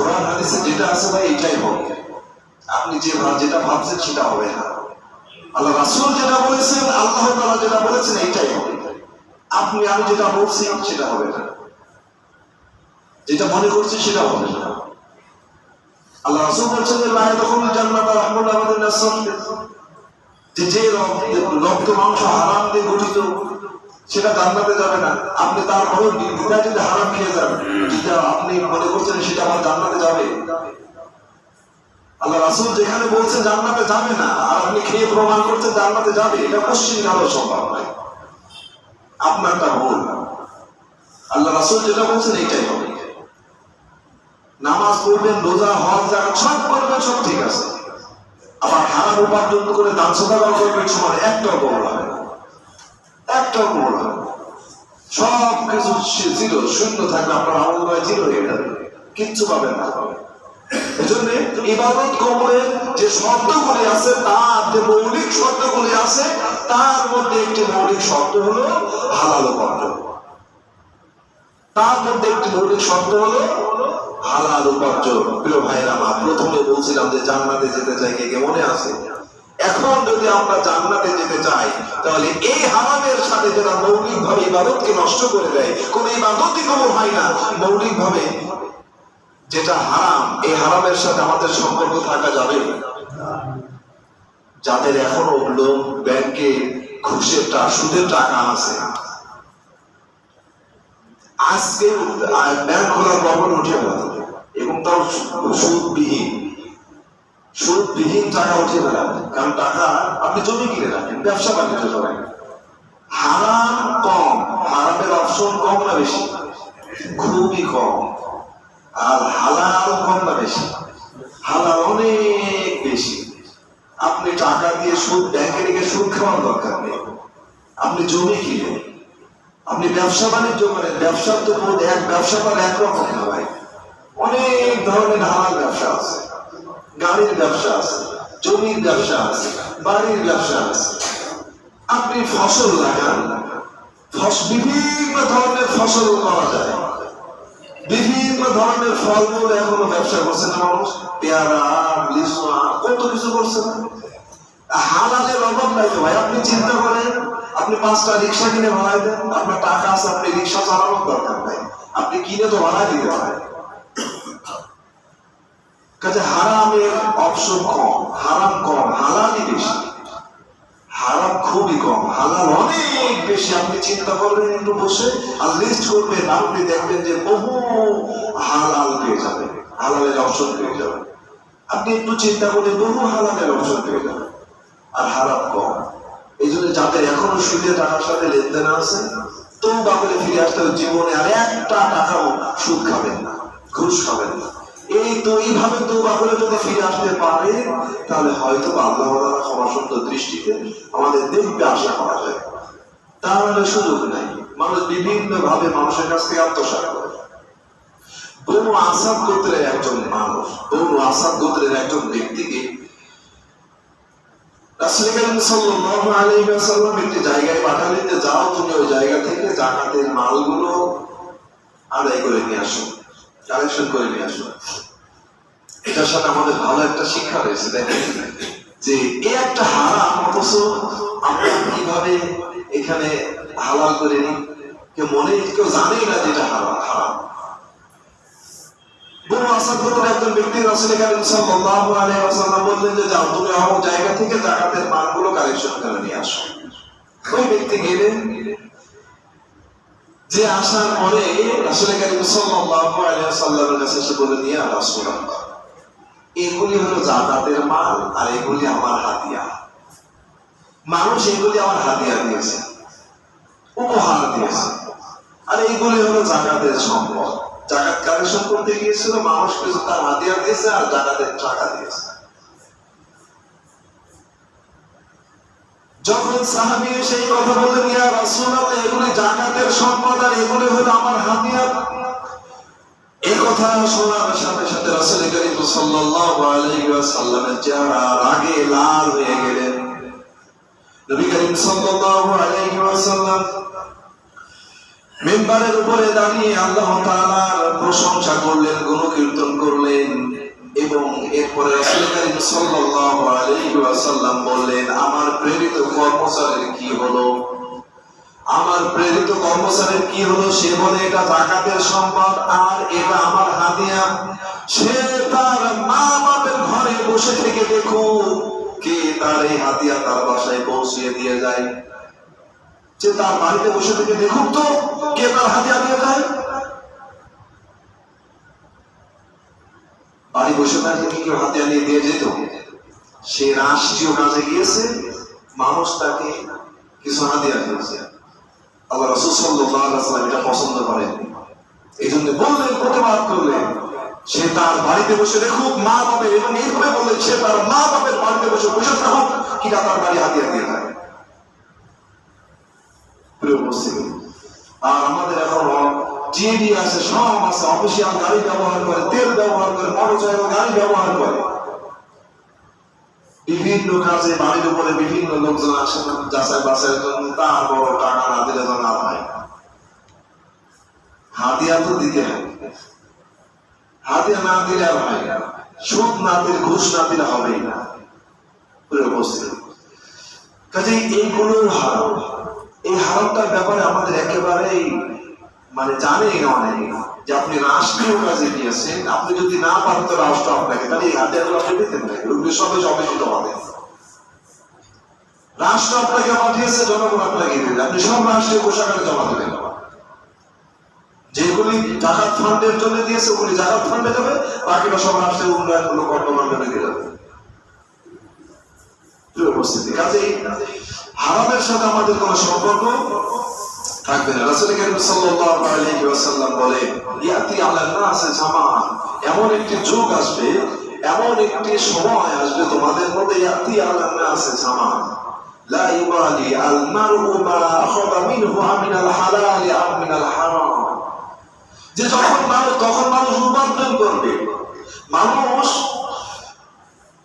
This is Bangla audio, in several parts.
কোরআন হাদিসে যেটা আছে ভাই, এটাই হবে। আপনি যে যেটা ভাবছেন সেটা হবে না। আল্লাহ রাসূল যেটা বলেছেন, আল্লাহ তাআলা যেটা বলেছেন এইটাই হবে। আপনি, আমি যেটা বলছি, সেটা হবে না। যেটা মনে করছি, সেটা হবে না। আল্লাহ রাসূল বলছেন যে, লা ইয়াদখুলুল জান্নাতা রাহমুল আমাদের যে রক্ত, মাংস হারাম দিয়ে গঠিত সেটা জান্নাতে যাবে না। আপনি তারপরে নির্দ্বিধা যদি হারাম খেয়ে যান, যেটা আপনি মনে করছেন সেটা আমার জান্নাতে যাবে। আল্লাহ রাসুল যেখানে বলছেন জান্নাতে যাবে না, আর আপনি খেয়ে প্রমাণ করছেন জান্নাতে যাবে, এটা কোশ্চিন কারও সম্ভব নয়। আপনারটা ভুল। আল্লাহ রাসূল যেটা বলছেন এইটাই হবে। নামাজ পড়বেন, রোজা, হজ জাকাত সব করবেন, সব ঠিক আছে। আবার হারাম উপার্জন করে দান সদাগর করবেন সময় একটাও কবল হবে। একটাও কবল সব কিছু জিরো শূন্য থাকবে আপনার আমল নয় হয়ে যাবে কিচ্ছু পাবেন না। এজন্য ইবাদত কবরের যে শর্তগুলি আছে, তার যে মৌলিক শর্তগুলি আছে, তার মধ্যে একটি মৌলিক শর্ত হলো হালাল উপার্জন। তার মধ্যে একটি মৌলিক শর্ত হলো হালাল উপার্জন। প্রিয় ভাইরা আমার প্রথমে বলছিলাম যে জান্নাতে যেতে চাই কে মনে আছে? এখন যদি আমরা জান্নাতে যেতে চাই, তাহলে এই হারামের সাথে যারা মৌলিক ভাবে ইবাদতকে নষ্ট করে দেয়, কোন ইবাদতই কবর হয় না। মৌলিক ভাবে যেটা হারাম, এই হারামের সাথে আমাদের সম্পর্ক থাকা যাবে? যাদের এখনও লোক ব্যাংকে ঘুষের টাকা, সুদের টাকা আছে। আজকে ব্যাংক খোলার প্রবলেম উঠে এবং সু- সুদবিহীন। সুদবিহীন টাকা উঠে বেড়াবে কারণ টাকা আপনি জমি কিনে রাখেন, ব্যবসা বাণিজ্য করেন। হারাম কম, হারামের অপশন কম না বেশি? খুবই কম। আর হালাল কম না বেশি? হালাল অনেক বেশি। আপনি টাকা দিয়ে সুদ, ব্যাংকে রেখে সুদ খাওয়ার দরকার নেই। আপনি জমি কিনে আপনি ব্যবসা বাণিজ্য করেন। ব্যবসার তো এক ব্যবসা করে একরকম ভাই। অনেক ধরনের হালাল ব্যবসা আছে। গাড়ির ব্যবসা আছে, জমির ব্যবসা আছে, বাড়ির ব্যবসা আছে। আপনি ফসল লাগান বিভিন্ন ধরনের ফসল করা যায়। বিভিন্ন ধরনের ফলমূল এখনও ব্যবসা করছে না মানুষ। পেয়ারা, লিচু, কত কিছু করছে না। হালালের অভাব নাই তো ভাই, আপনি চিন্তা করেন, আপনি পাঁচটা রিক্সা কিনে ভাড়াই দেন, আপনার টাকা আছে, আপনি রিক্সা চালানোর দরকার নাই। আপনি কিনে তো ভাড়া দিতে পারেন। কাজে হারামের অপশন কম, হারাম কম, হালালই বেশি। হারাম খুবই কম, হালাল অনেক বেশি। আপনি চিন্তা করবেন একটু বসে, আর লিস্ট করবেন, আপনি দেখবেন যে বহু হালাল পেয়ে যাবেন, হালালের অপশন পেয়ে যাবেন। আপনি একটু চিন্তা করে বহু হালালের অপশন পেয়ে যাবেন, আর হারাম কম। এই জন্য যাদের এখনও সুদে টাকার সাথে লেনদেন আছে তো বাপরে ফিরে আসতে জীবনে আর একটা টাকাও সুদ খাবেন না, ঘুষ খাবেন না। এই তো এইভাবে তো বাপরে যদি ফিরে আসতে পারে, তাহলে হয়তো আল্লাহ ক্ষমা সুন্দর দৃষ্টিতে আমাদের দেখবে আশা করা যায়। তাহলে সুযোগ নাই। মানুষ বিভিন্ন ভাবে মানুষের কাছ থেকে আত্মসাৎ করে। বনু আসাদ গোত্রের একজন মানুষ, বনু আসাদ গোত্রের একজন ব্যক্তিকে একটি জায়গায় পাঠালেন যে, যাও তুমি ওই জায়গা থেকে জাকাতের মালগুলো আদায় করে নিয়ে আসো। কালেকশন করে নিয়ে আসো এটার সাথে আমাদের ভালো একটা শিক্ষা রয়েছে দেখেন যে এই একটা হারাম, অথচ আমরা কীভাবে এখানে হালাল করে নিই? কেউ মনে, কেউ জানেই না যে এটা হারাম হারাম। জায়গা থেকে জাকাতের মালগুলো কালেকশন করে নিয়ে আসো। ওই ব্যক্তি গেলেন যে আসার পরে রাসূল করিম সাল্লাল্লাহু কাছে এসে বললেন ইয়া রাসূলুল্লাহ, এগুলি হলো জাকাতের মাল আর এগুলি আমার হাতিয়া মানুষ এগুলি আমার হাতিয়া দিয়েছে, উপহার দিয়েছে। আর এইগুলি হলো জাকাতের সম্পদ। জাকাত কালেকশন করতে গিয়েছিল মানুষ কিছু তার হাতিয়ার দিয়েছে আর জাকাতের টাকা দিয়েছে। যখন সাহাবী সেই কথা বললেন, ইয়া রাসূলুল্লাহ, এগুলি জাকাতের সম্পদ আর এগুলি হলো আমার হাতিয়ার। এই কথা শোনার সাথে সাথে রাসূল করিম সাল্লাল্লাহু আলাইহি ওয়াসাল্লামের চেহারা রাগে লাল হয়ে গেলেন। নবী করিম সাল্লাল্লাহু আলাইহি ওয়াসাল্লাম মিম্বারের উপরে দাঁড়িয়ে আল্লাহ তাআলার প্রশংসা করলেন, গুণকীর্তন করলেন। সাল্লাল্লাহু আলাইহি ওয়াসাল্লাম বললেন, আমার প্রেরিত কর্মচারীর কি হলো? আমার প্রেরিত কর্মচারীর কি হলো সে বলে, এটা জাকাতের সম্পদ আর এটা আমার হাদিয়া সে তার মা বাপের ঘরে বসে থেকে দেখো কে তার এই হাদিয়া তার বাসায় পৌঁছিয়ে দিয়ে যায়। যে তার বাড়িতে বসে থেকে দেখুক তো কে তার হাদিয়া দিয়ে যায়। বাড়ি বসে থাকলে কি কেউ হাতে আনিয়ে দিয়ে যেত। সে রাষ্ট্রীয় কাজে গিয়েছে, মানুষ তাকে কিছু হাতিয়া দিয়েছে। আল্লাহ রসুল এটা পছন্দ করেন। এই জন্য বললেন, প্রতিবাদ করলেন। সে তার বাড়িতে বসে দেখুক, মা বাপের এবং এইভাবে বললেন, সে তার মা বাপের বাড়িতে বসে বসে থাকুক, কিনা তার বাড়ি হাতিয়া দিয়ে। থাকে প্রিয় আর আমাদের এখন টিএডি আছে, সব আছে, অফিসিয়াল গাড়ি ব্যবহার করে, তেল ব্যবহার করে, মোটরসাইকেল গাড়ি ব্যবহার করে। বিভিন্ন কাজে বাড়ির উপরে বিভিন্ন লোকজন যাচাই জন্য না দিলে না হয় হাতিয়া তো দিতে হবে হাতিয়া না দিলে আর হয় না। সুদ না দিলে, ঘুষ না দিলে হবেই না। উপস্থিতি কাজে এইগুলো হারাম। এই হারটার ব্যাপারে আমাদের একেবারেই মানে জানেই না অনেক, যে আপনি রাষ্ট্রীয় কাজে গিয়েছেন, আপনি যদি না পারেন তো রাষ্ট্র আপনাকে, তাহলে এই হাতিয়ারগুলো আপনি পেতেন না ওগুলো সবে অবহিত হবে। রাষ্ট্র আপনাকে পাঠিয়েছে, জনগণ আপনাকে দেবে, আপনি সব রাষ্ট্রীয় কোষাগারে জমা দেবেন। যেগুলি জাকাত ফান্ডের জন্য দিয়েছে, ওগুলি জাকাত ফান্ডে দেবে, বাকিটা সব রাষ্ট্রীয় উন্নয়নগুলো কর্মকাণ্ডে দিয়ে যাবে উপস্থিতি, কাজেই হারামের সাথে আমাদের কোনো সম্পর্ক থাকবে না। রাসূল ওয়াসাল্লাম বলে ইয়াতি এমন একটি যুগ আসবে, এমন একটি সময় আসবে তোমাদের মধ্যে, ইয়াতি আলা আল হারাম। যে যখন মানুষ তখন মানুষ উপার্জন করবে। মানুষ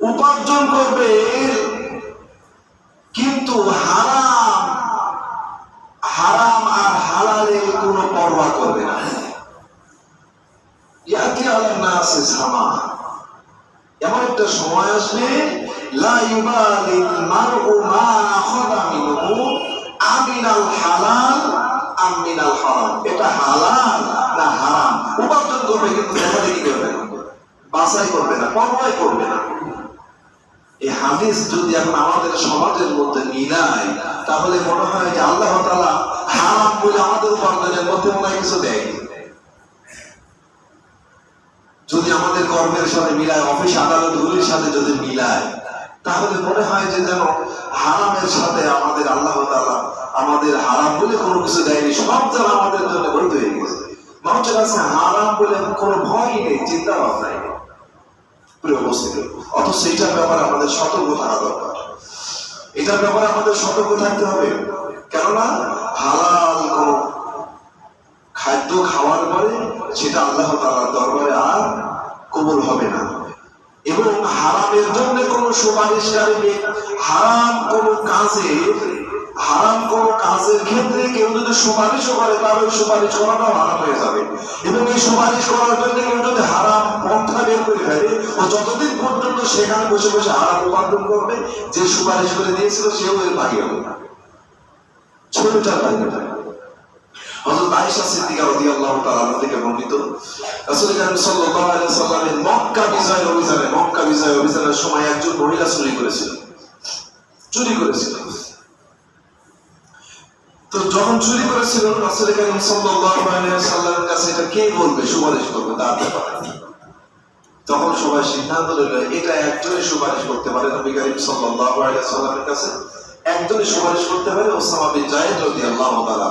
উপার্জন করবে, কিন্তু হারাম হারাম আর হালালের কোনো পরোয়া করবে না ইয়াতি আলান নাসে সামা এমন একটা সময় করবে না, পরোয়াই করবে না। এই হাদিস যদি এখন আমাদের সমাজের মধ্যে মিলায়, তাহলে মনে হয় যে আল্লাহ তালা হারাম বলে আমাদের উপার্জনের মধ্যে মনে হয় কিছু দেয় যদি আমাদের কর্মের সাথে মিলায়, অফিস আদালত গুলির সাথে যদি মিলায়, তাহলে মনে হয় যে যেন হারামের সাথে আমাদের আল্লাহ তালা আমাদের হারাম বলে কোনো কিছু দেয়নি, সব যেন আমাদের জন্য বৈধ হয়ে গেছে। মানুষের কাছে হারাম বলে কোনো ভয় নেই, চিন্তা ভাবনাই নেই। প্রিয় উপস্থিতি এইটার ব্যাপারে আমাদের সতর্ক থাকা দরকার। এটার ব্যাপারে আমাদের সতর্ক থাকতে হবে। কেননা হালাল কোন খাদ্য খাওয়ার পরে সেটা আল্লাহ তাআলার দরবারে আর কবুল হবে না। এবং হারামের জন্য কোন সুপারিশকারী হারাম কোন কাজে, হারাম কোন কাজের ক্ষেত্রে কেউ যদি সুপারিশও করে তাহলে সুপারিশ করাটাও হারাম হয়ে যাবে। এবং এই সুপারিশ করার জন্য কেউ যদি হারাম পন্থা বের করে ফেলে, ও যতদিন পর্যন্ত সেখানে বসে বসে হারাম উপার্জন করবে, যে সুপারিশ করে দিয়েছিল সেও এর ভাগি হবে না। ছোটটার ভাগি হবে। হযরত আয়েশা সিদ্দিকা রাদিয়াল্লাহু তাআলা থেকে বর্ণিত রাসূল করিম সাল্লাল্লাহু আলাইহি সাল্লামের মক্কা বিজয় অভিযানে, মক্কা বিজয় অভিযানের সময় একজন মহিলা চুরি করেছিল। চুরি করেছিল। তো যখন চুরি করেছিল রাসূল করিম সাল্লাল্লাহু আলাইহি সাল্লামের কাছে এটা কে বলবে? সুপারিশ করবে, তার তখন সবাই সিদ্ধান্ত নিল এটা একজনই সুপারিশ করতে পারে নবী করিম সাল্লাল্লাহু আলাইহি সাল্লামের কাছে। একজনই সুপারিশ করতে পারে ওসামা বিন জায়েদ রাদিয়াল্লাহু তাআলা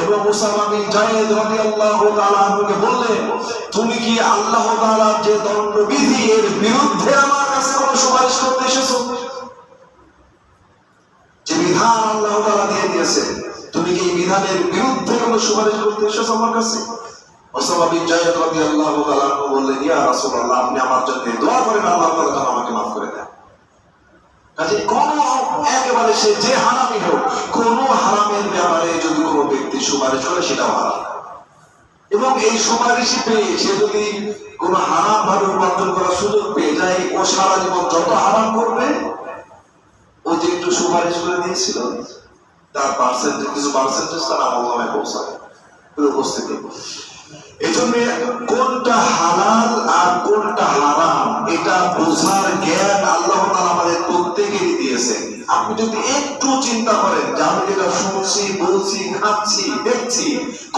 এবং উসামা বিন জায়েদ রাদিয়াল্লাহু বললেন তুমি কি আল্লাহ তাআলার যে দণ্ডবিধি এর বিরুদ্ধে আমার কাছে কোনো সুপারিশ করতে এসেছ? বিধান আল্লাহ তাআলা দিয়ে দিয়েছে, তুমি কি এই বিধানের বিরুদ্ধে কোনো সুপারিশ করতে এসেছ আমার কাছে? ওসামা বিন জায়েদ রাদিয়াল্লাহু তাআলা বললেন, ইয়া রাসূলুল্লাহ, আপনি আমার জন্য দোয়া করেন, আল্লাহ তাআলা আমাকে মাফ করে দেন। কাজে কোন একেবারে সে যে হারামি হোক, কোন হারামের ব্যাপারে যদি ব্যক্তি সুপারিশ করে, সেটাও হারাম। এবং এই সুপারিশই পেয়ে সে যদি হারাম ভাবে করার সুযোগ পেয়ে যায়, ও সারা জীবন যত হারাম করবে, ও যে একটু সুপারিশ করে দিয়েছিল, তার পার্সেন্টেজ কিছু পার্সেন্টেজ তার কোনটা হালাল আর কোনটা হারাম, এটা বোঝার জ্ঞান আল্লাহ দিয়েছে আপনি যদি একটু চিন্তা করেন, যে আমি যেটা শুনছি, বলছি, খাচ্ছি, দেখছি,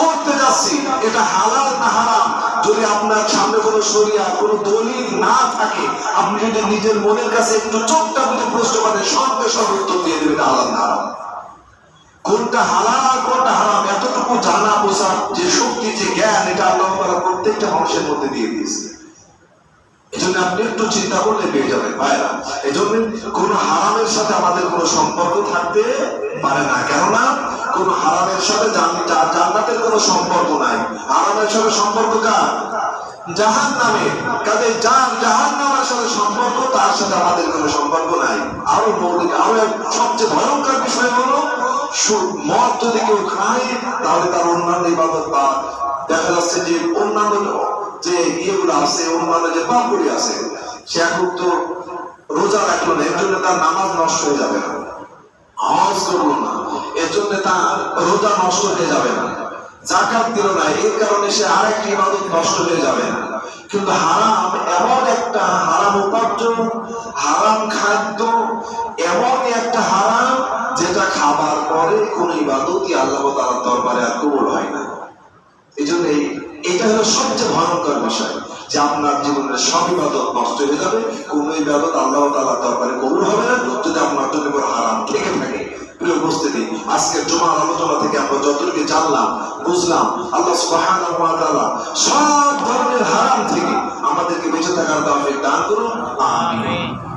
করতে যাচ্ছি, এটা হালাল না হারাম, যদি আপনার সামনে কোনো শরিয়া, কোনো দলিল না থাকে, আপনি যদি নিজের মনের কাছে একটু চোখটা যদি প্রশ্ন করেন সঙ্গে সঙ্গে উত্তর দিয়ে দেবেন হালাল না হারাম। কোনটা হালাল আর কোনটা হারাম, এতটুকু জানা বোঝা যে শক্তি, যে জ্ঞান, এটা আল্লাহ তাআলা প্রত্যেকটা মানুষের মধ্যে দিয়ে দিয়েছে। এজন্য আপনি একটু চিন্তা করলে পেয়ে যাবেন ভাইরা এজন্য কোন হারামের সাথে আমাদের কোনো সম্পর্ক থাকতে পারে না। কেননা, কোন হারামের সাথে জান্নাতের কোনো সম্পর্ক নাই। হারামের সাথে সম্পর্ক কার? জাহান নামে কাজে যার জাহান নামের সাথে সম্পর্ক, তার সাথে আমাদের কোনো সম্পর্ক নাই। আরও মৌলিক, আরও সবচেয়ে ভয়ঙ্কর বিষয় হলো মদ যদি কেউ খায়, তাহলে তার অন্যান্য ইবাদত বা দেখা যাচ্ছে যে অন্যান্য যে ইয়েগুলো আছে অন্যান্য যে পাপগুলি আছে, সে এখন তো রোজা রাখল না, এর জন্য তার নামাজ নষ্ট হয়ে যাবে না। হজ করল না, এর জন্য তার রোজা নষ্ট হয়ে যাবে না। জাকাত দিল না এর কারণে সে আরেকটি ইবাদত নষ্ট হয়ে যাবে না। কিন্তু হারাম এমন একটা হারাম উপার্জন, হারাম খাদ্য এমন একটা হারাম, যেটা খাবার পরে কোন ইবাদতই আল্লাহ তাআলার দরবারে আর কবুল এটা হলো সবচেয়ে ভয়ঙ্কর বিষয় যে আপনার জীবনের সব ইবাদত নষ্ট হয়ে যাবে, কোন ইবাদত আল্লাহ তাআলার দরবারে কবুল হবে না, যদি আপনার জন্য কোনো হারাম থেকে থাকে। প্রিয় উপস্থিতি, আজকের জমার আলোচনা থেকে আমরা যতটুকু জানলাম, বুঝলাম, আল্লাহ ওয়া সব ধরনের হারাম থেকে আমাদেরকে বেঁচে থাকার দাম দান করুন। আমিন।